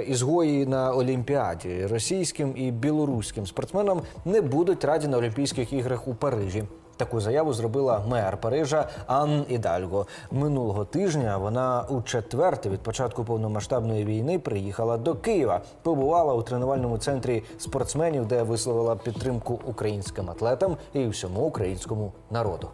Ізгої на Олімпіаді російським і білоруським спортсменам не будуть раді на Олімпійських іграх у Парижі. Таку заяву зробила мер Парижа Анн Ідальго. Минулого тижня вона у четверте від початку повномасштабної війни приїхала до Києва. Побувала у тренувальному центрі спортсменів, де висловила підтримку українським атлетам і всьому українському народу.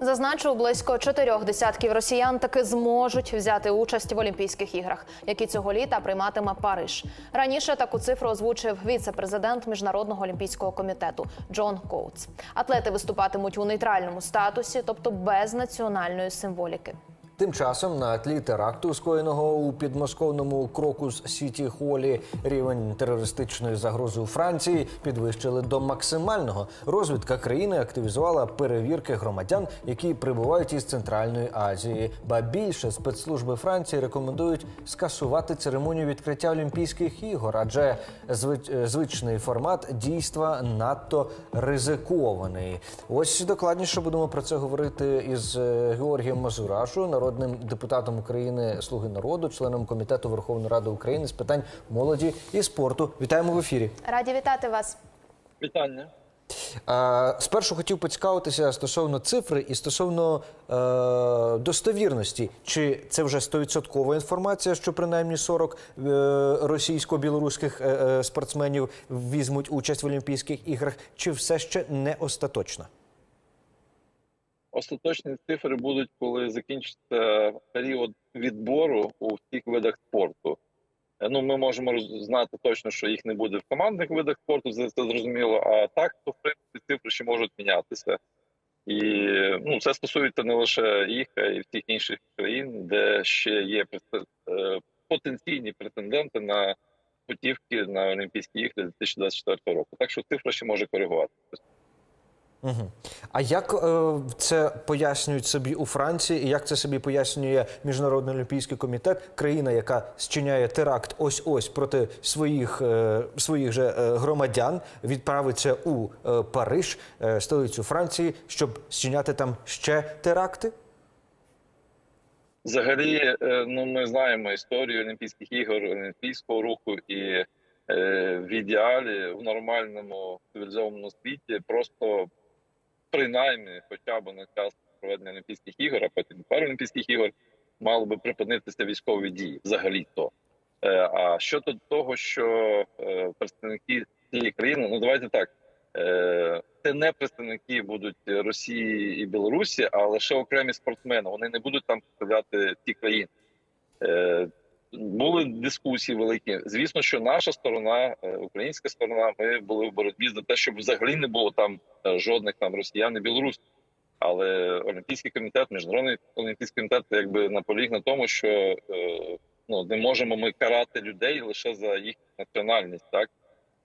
Зазначу, близько чотирьох десятків росіян таки зможуть взяти участь в Олімпійських іграх, які цього літа прийматиме Париж. Раніше таку цифру озвучив віце-президент міжнародного олімпійського комітету Джон Коутс. Атлети виступатимуть у нейтральному статусі, тобто без національної символіки. Тим часом на тлі теракту, скоєного у підмосковному Крокус Сіті Холі, рівень терористичної загрози у Франції підвищили до максимального. Розвідка країни активізувала перевірки громадян, які прибувають із Центральної Азії. Ба більше спецслужби Франції рекомендують скасувати церемонію відкриття Олімпійських ігор, адже звич- звичний формат дійства надто ризикований. Ось докладніше будемо про це говорити із е, Георгієм Мазурашою, народним депутатом України Слуги народу, членом комітету Верховної Ради України з питань молоді і спорту. Вітаємо в ефірі. Раді вітати вас. Вітання. Спершу хотів поцікавитися стосовно цифри і стосовно е, достовірності. Чи це вже 100% інформація, що принаймні 40 е, російсько-білоруських е, е, спортсменів візьмуть участь в Олімпійських іграх, чи все ще не остаточно? Остаточні цифри будуть, коли закінчиться період відбору у всіх видах спорту. Е, Ну, ми можемо знати точно, що їх не буде в командних видах спорту, це зрозуміло. А так, то в принципі цифри ще можуть мінятися. І ну, це стосується не лише їх, а й всіх інших країн, де ще є е, потенційні претенденти на путівки на Олімпійські ігри 2024 року. Так що цифра ще може коригуватися. Угу. А як е, це пояснюють собі у Франції, і як це собі пояснює Міжнародний олімпійський комітет, країна, яка зчиняє теракт ось ось проти своїх, е, своїх же е, громадян, відправиться у е, Париж, е, столицю Франції, щоб зчиняти там ще теракти? Взагалі, е, ну ми знаємо історію Олімпійських ігор, олімпійського руху, і е, в ідеалі в нормальному цивілізованому світі просто принаймні, хоча б на час проведення Олімпійських ігор, а потім Паралімпійських ігор, мало би припинитися військові дії взагалі то. Е, А щодо того, що е, представники цієї країни, ну давайте так. е, Це не представники будуть Росії і Білорусі, а лише окремі спортсмени. Вони не будуть там представляти ті країни. Дискусії великі. Звісно, що наша сторона, е, українська сторона, ми були в боротьбі за те, щоб взагалі не було там е, жодних там росіян і білорусів. Але Олімпійський комітет, міжнародний олімпійський комітет, якби наполіг на тому, що е, ну не можемо ми карати людей лише за їх національність, так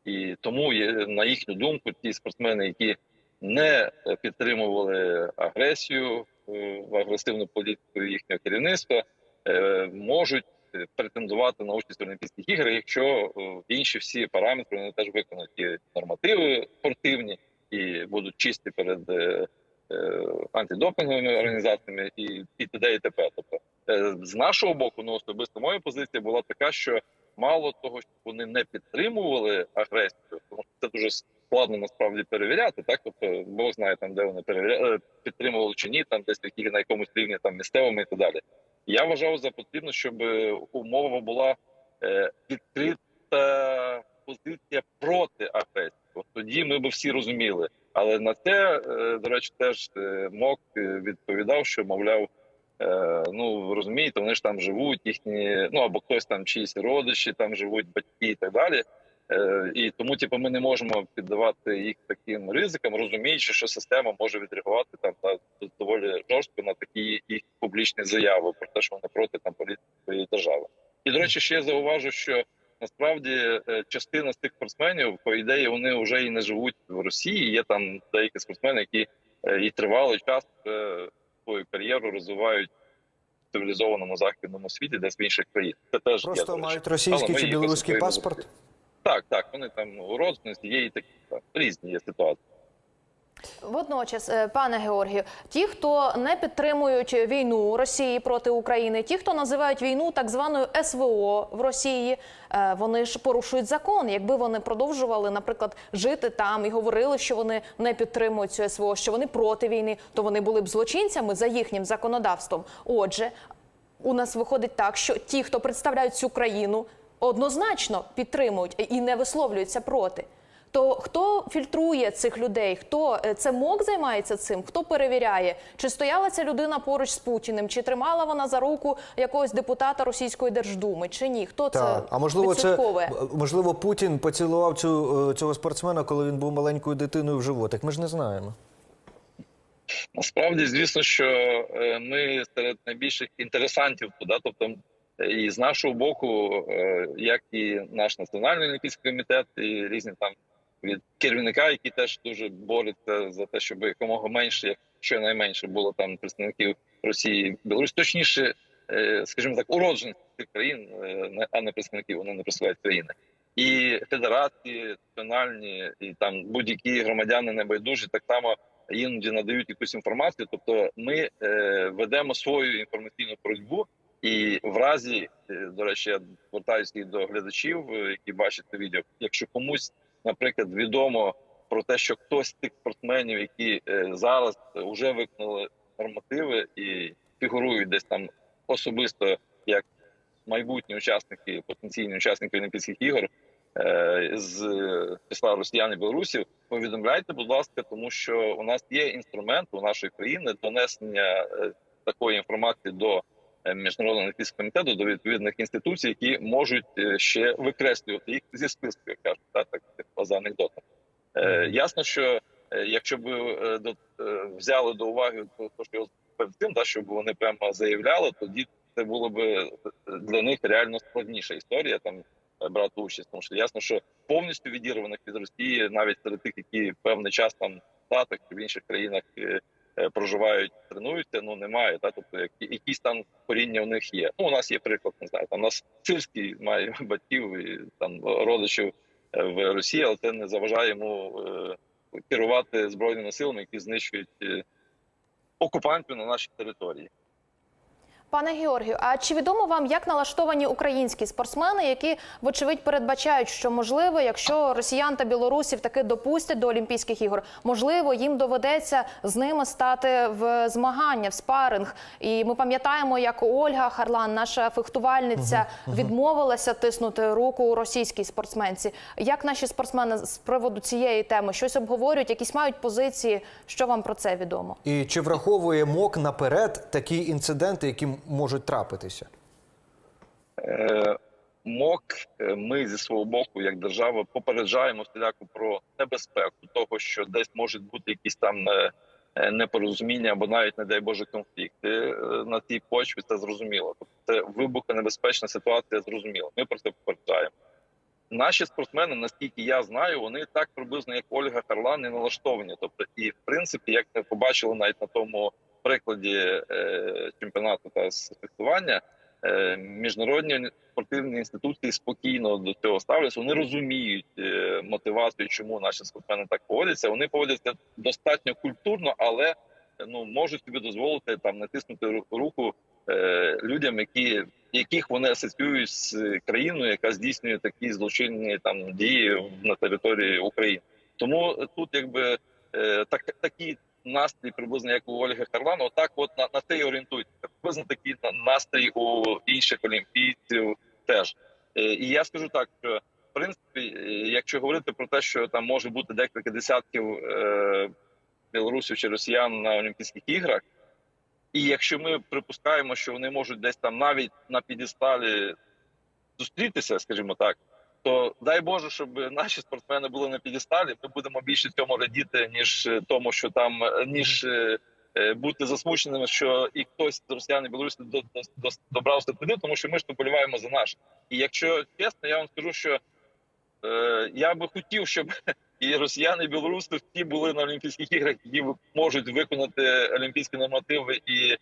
і тому на їхню думку, ті спортсмени, які не підтримували агресію, е, агресивну політику їхнього керівництва, можуть претендувати на участь в Олімпійських іграх, якщо е, інші всі параметри вони теж виконають ті нормативи спортивні і будуть чисті перед е, е, антидопінговими організаціями і і т.д. і т.п. Тобто з нашого боку, ну особисто моя позиція була така, що мало того, що вони не підтримували агресію, тому що це дуже складно насправді перевіряти. Так, тобто Бог знає там, де вони перевіряли, підтримували чи ні, там десь на якомусь рівні там місцевому і так далі. Я вважав за потрібно, щоб е, умова була е, відкрита позиція проти агресії. От тоді ми б всі розуміли. Але на це, е, до речі, теж МОК відповідав, що мовляв, ну розумієте, вони ж там живуть, їхні, ну або хтось там чиїсь родичі там живуть, батьки і так далі. Е, І тому, типу, ми не можемо піддавати їх таким ризикам, розуміючи, що система може відреагувати там на доволі жорстко на такі їх публічні заяви про те, що вони проти там політики своєї держави. І до речі, ще я зауважу, що насправді е, частина з тих спортсменів, по ідеї, вони вже і не живуть в Росії. Є там деякі спортсмени, які е, і тривалий час свою кар'єру розвивають цивілізованому західному світі, десь в інших країнах. Це теж Просто до мають російський чи білоруський паспорт? Так, так, вони там у родственності є і такі так, різні є ситуації. Водночас, е, пане Георгію, ті, хто не підтримують війну Росії проти України, ті, хто називають війну так званою СВО в Росії, е, вони ж порушують закон. Якби вони продовжували, наприклад, жити там і говорили, що вони не підтримують цю СВО, що вони проти війни, то вони були б злочинцями за їхнім законодавством. Отже, у нас виходить так, що ті, хто представляють цю країну, однозначно підтримують і не висловлюються проти. То хто фільтрує цих людей? Хто е, це МОК займається цим? Хто перевіряє? Чи стояла ця людина поруч з Путіним? Чи тримала вона за руку якогось депутата Російської Держдуми? Чи ні? Хто це Так, а можливо, це можливо Путін поцілував цю е, цього спортсмена, коли він був маленькою дитиною в животик. Ми ж не знаємо. Насправді, звісно, що е, ми серед найбільших інтересантів туди, тобто і з нашого боку, е, як і наш національний олімпійський комітет, і різні там від керівника, які теж дуже борються за те, щоб якомога менше, якщо найменше було там представників Росії, Білорусі, точніше, е, скажімо так, уродженців цих країн, е, а не представників, вони не представляють країни. І федерації національні, і там будь-які громадяни небайдужі так само іноді надають якусь інформацію. Тобто, ми е, ведемо свою інформаційну боротьбу, і в разі, е, до речі, я звертаюся до глядачів, е, які бачать це відео. Якщо комусь, наприклад, відомо про те, що хтось з тих спортсменів, які е, зараз вже виконали нормативи і фігурують десь там особисто як майбутні учасники, потенційні учасники Олімпійських ігор з числа росіян і білорусів, повідомляйте, будь ласка, тому що у нас є інструмент у нашої країни донесення такої інформації до міжнародного олімпійського комітету, до відповідних інституцій, які можуть е, ще викреслювати їх зі списку, як кажуть, так, так типу, за анекдотом. Е, ясно, що е, якщо б е, до е, взяли до уваги то, то, що перед тим, да, щоб вони прямо заявляли, тоді це було б е, для них реально складніша історія там е, брати участь. Тому що ясно, що повністю відірваних від Росії, навіть серед тих, які певний час там в Штатах чи в інших країнах е, е, проживають, тренуються, ну немає. Та тобто які, якісь там коріння в них є. Ну у нас є приклад, не знаю. Там у нас сильський має батьків і там родичів е, в Росії, але це не заважає йому е, керувати збройними силами, які знищують е, окупантів на нашій території. Пане Георгію, а чи відомо вам, як налаштовані українські спортсмени, які вочевидь передбачають, що можливо, якщо росіян та білорусів таки допустять до Олімпійських ігор, можливо, їм доведеться з ними стати в змагання, в спаринг. І ми пам'ятаємо, як Ольга Харлан, наша фехтувальниця, відмовилася тиснути руку російській спортсменці. Як наші спортсмени з приводу цієї теми щось обговорюють, якісь мають позиції? Що вам про це відомо? І чи враховує МОК наперед такі інциденти, які можуть трапитися? Е, МОК, е, ми зі свого боку, як держава, попереджаємо всіляко про небезпеку того, що десь можуть бути якісь там е, непорозуміння або навіть, не дай Боже, конфлікти на цій почві. Це зрозуміло. Тобто це вибухонебезпечна ситуація. Зрозуміло. Ми про це попереджаємо. Наші спортсмени, наскільки я знаю, вони так приблизно як Ольга Харлан і налаштовані. Тобто, і в принципі, як ми побачили навіть на тому прикладі е, чемпіонату та фехтування, е, міжнародні спортивні інституції спокійно до цього ставляться. Вони розуміють е, мотивацію, чому наші спортсмени так поводяться. Вони поводяться достатньо культурно, але ну можуть собі дозволити там натиснути ру- руку людям, які яких вони асоціюють з країною, яка здійснює такі злочинні там дії на території України. Тому тут, якби так такі настрій, приблизно як у Ольги Харлан, отак, от на, на те й орієнтується. Приблизно такий на- настрій у інших олімпійців теж. Е, І я скажу так, що в принципі, е, якщо говорити про те, що там може бути декілька десятків е, білорусів чи росіян на Олімпійських іграх, і якщо ми припускаємо, що вони можуть десь там навіть на підісталі зустрітися, скажімо так, то дай Боже, щоб наші спортсмени були на підісталі. Ми будемо більше цьому радіти, ніж е, тому, що там е, ніж е, бути засмученими, що і хтось з росіян і білорусів до, до, до, добрався туди, тому що ми ж поболіваємо за наш. І якщо чесно, я вам скажу, що е, я би хотів, щоб і росіяни, і білоруси всі були на Олімпійських іграх, які можуть виконати олімпійські нормативи і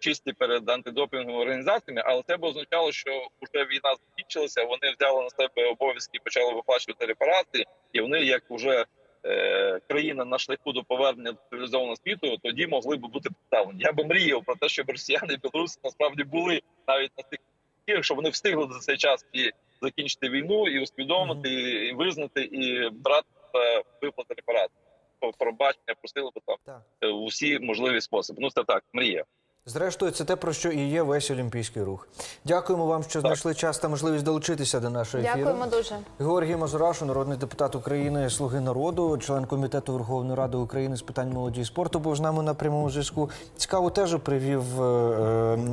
чисті перед антидопінговими організаціями, але це б означало, що вже війна закінчилася. Вони взяли на себе обов'язки, і почали виплачувати репарації, і вони, як вже е, країна на шляху до повернення до цивілізованого світу, тоді могли б бути представлені. Я би мріяв про те, щоб росіяни і білоруси насправді були навіть на тих іграх, щоб вони встигли за цей час і закінчити війну, і усвідомити, і визнати, і брати е, виплати репарацій. Про- Пробачення просили би там Так. усі можливі способи. Ну це так, мрія. Зрештою, це те, про що і є весь олімпійський рух. Дякуємо вам, що знайшли час та можливість долучитися до нашого ефіру. Дякуємо дуже. Георгій Мазурашу, народний депутат України, Слуги народу, член комітету Верховної Ради України з питань молоді і спорту, був з нами на прямому зв'язку. Цікаво теж привів е,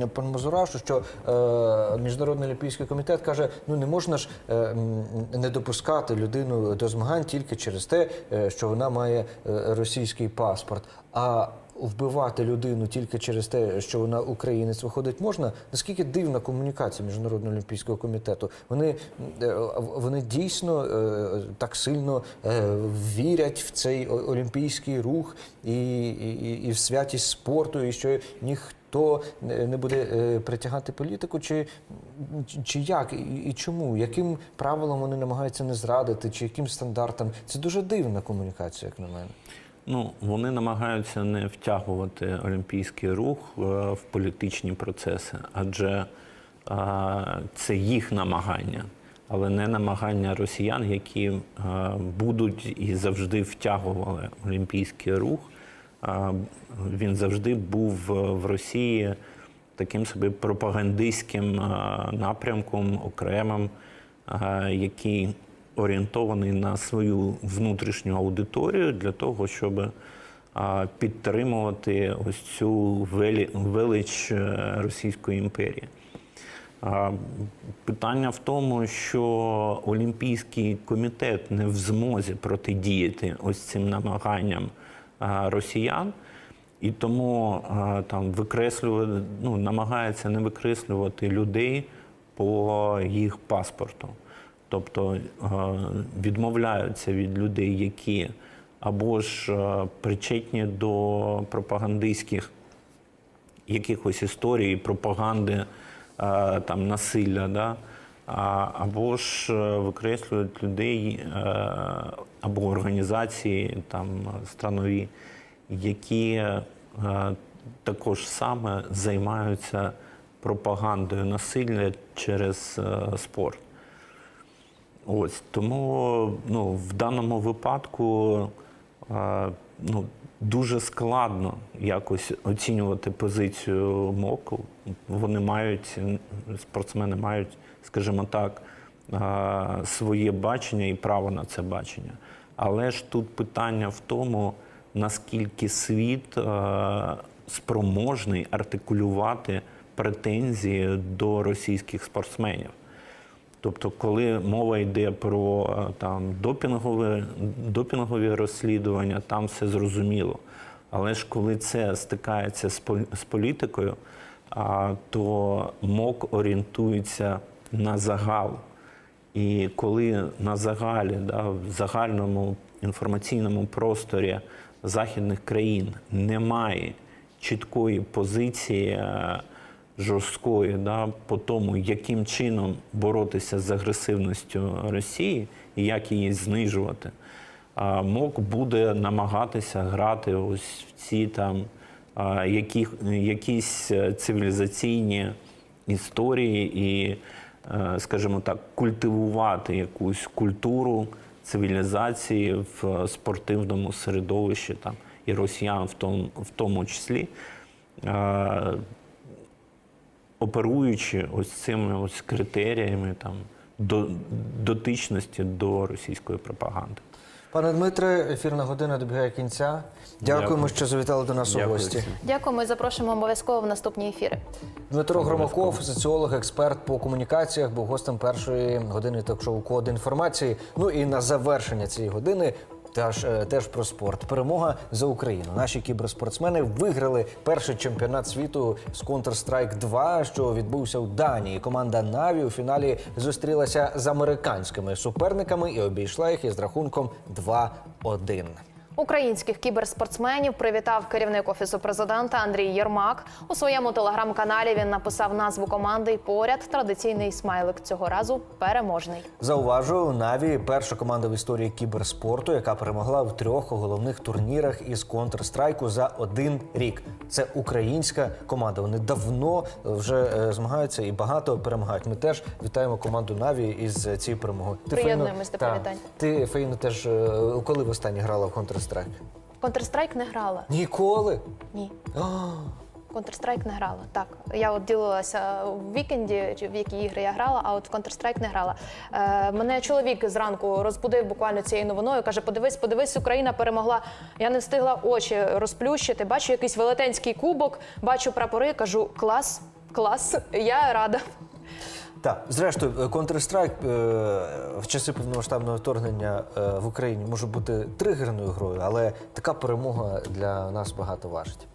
е, пан Мазурашу, що е, міжнародний олімпійський комітет каже: ну не можна ж е, не допускати людину до змагань тільки через те, е, що вона має е, російський паспорт. А Вбивати людину тільки через те, що вона українець, виходить можна. Наскільки дивна комунікація міжнародного олімпійського комітету? Вони, е, вони дійсно е, так сильно е, вірять в цей олімпійський рух і, і, і в святість спорту, і що ніхто не буде притягати політику, чи, чи як, і, і чому? Яким правилам вони намагаються не зрадити, чи яким стандартам? Це дуже дивна комунікація, як на мене. Ну, вони намагаються не втягувати олімпійський рух е, в політичні процеси, адже е, це їх намагання, але не намагання росіян, які е, будуть і завжди втягували олімпійський рух. Він завжди був в Росії таким собі пропагандистським напрямком, окремим, який орієнтований на свою внутрішню аудиторію для того, щоб підтримувати ось цю велич е, Російської імперії. Питання в тому, що Олімпійський комітет не в змозі протидіяти ось цим намаганням росіян, і тому там викреслювати, ну, намагається не викреслювати людей по їх паспорту. Тобто е, відмовляються від людей, які або ж е, причетні до пропагандистських якихось історій, пропаганди е, там насилля, да? або ж викреслюють людей або організації там странові, які також саме займаються пропагандою насилля через спорт. Ось тому ну, в даному випадку е, ну, дуже складно якось оцінювати позицію МОКу. Вони мають, спортсмени мають, скажімо так, е, своє бачення і право на це бачення. Але ж тут питання в тому, наскільки світ е, спроможний артикулювати претензії до російських спортсменів. Тобто, коли мова йде про е, там допінгові, допінгові розслідування, там все зрозуміло. Але ж коли це стикається з пол- політикою, то МОК орієнтується на загал. І коли на загалі, да, в загальному інформаційному просторі західних країн немає чіткої позиції е, жорсткої да, по тому, яким чином боротися з агресивністю Росії і як її знижувати, а МОК буде намагатися грати ось в ці там які, якісь е, цивілізаційні історії і, е, скажімо так, культивувати якусь культуру цивілізації в е, спортивному середовищі там, і росіян в тому, в тому числі. Оперуючи ось цими ось критеріями там до дотичності до російської пропаганди. Пане Дмитре, ефірна година добігає кінця. Дякуємо, Дякую. що завітали до нас у Дякую гості. Дякуємо і запрошуємо обов'язково в наступні ефіри. Дмитро Громаков, соціолог, експерт по комунікаціях, був гостем першої години ток-шоу Код інформації. Ну і на завершення цієї години. Теж, е, теж про спорт. Перемога за Україну. Наші кіберспортсмени виграли перший чемпіонат світу з Counter-Strike 2, що відбувся у Данії. Команда Наві у фіналі зустрілася з американськими суперниками і обійшла їх із рахунком 2-1. Українських кіберспортсменів привітав керівник офісу президента Андрій Єрмак. У своєму телеграм-каналі він написав назву команди і поряд традиційний смайлик цього разу переможний. Зауважу, Наві перша команда в історії кіберспорту, яка перемогла в трьох головних турнірах із Counter-Strike за один рік. Це українська команда. Вони давно вже е, змагаються і багато перемагають. Ми теж вітаємо команду Наві із цією перемогою. Приєднуємось до привітань. Ти Фаїно, теж е, коли востаннє грала в Counter-Strike? Counter-Strike не грала. Ніколи. Ні. Counter-Strike не грала. Так, я от ділилася в вікенді, чи в які ігри я грала, а от в Counter-Strike не грала. Е, мене чоловік зранку розбудив буквально цією новиною. каже: подивись, подивись, Україна перемогла. Я не встигла очі розплющити. Бачу якийсь велетенський кубок, бачу прапори. Кажу, клас, клас, я рада. Так, зрештою, е, Counter-Strike е, в часи повномасштабного вторгнення е, в Україні може бути тригерною грою, але така перемога для нас багато важить.